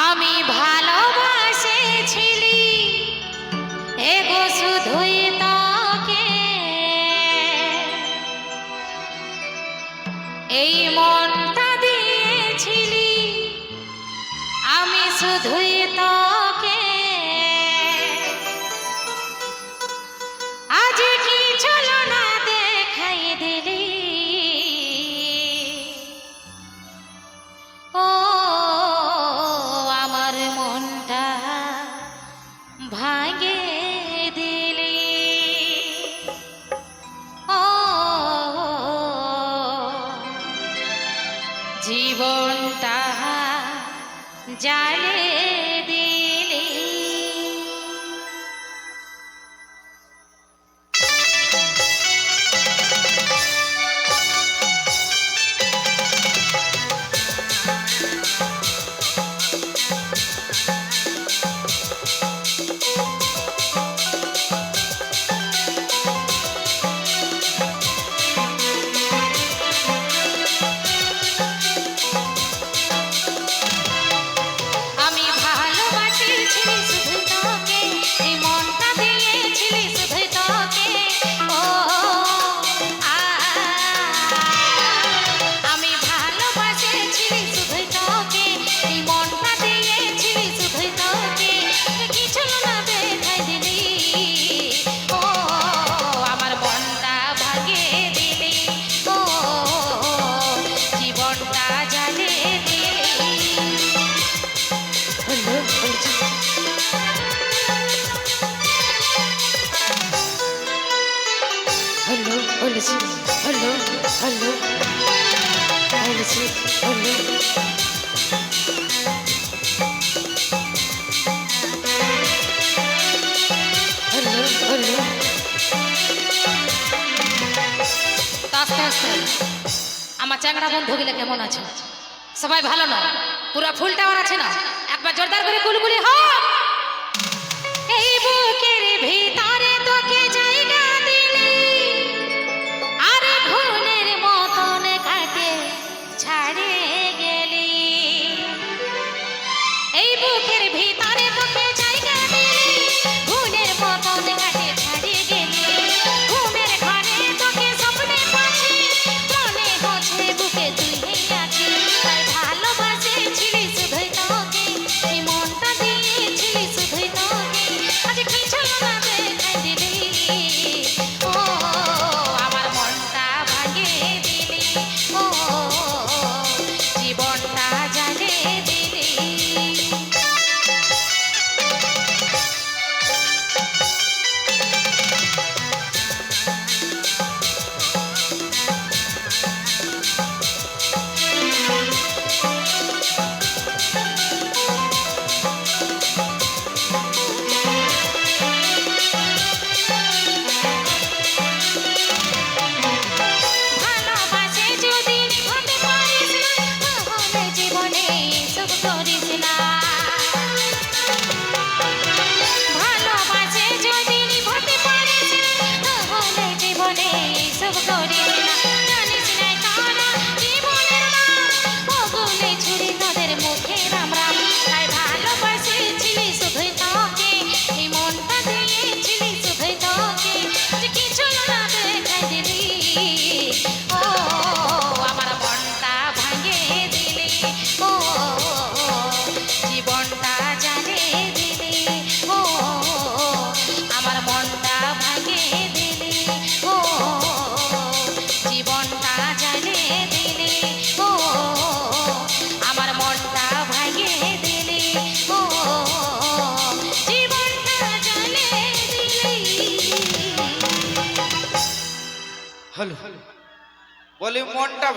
আমি ভালোবাসেছিলি এগো শুধুই তাকে। এই মনটা দিয়েছিলি আমি শুধুই তাকে। ভাঙে দিলি। ও জীবন তাহা জালে দিলি। বলেছি, হ্যালো হ্যালো, বলেছি, হ্যালো। আস্তে আস্তে আমার চ্যাংরা বোন ভগিলে কেমন আছে? সবাই ভালো না? পুরো ফুল টাওয়ার আছে না? একবার জোরদার করে কুলগুলি হোক। এই বুকের ভিতর Oh, বলি মনটা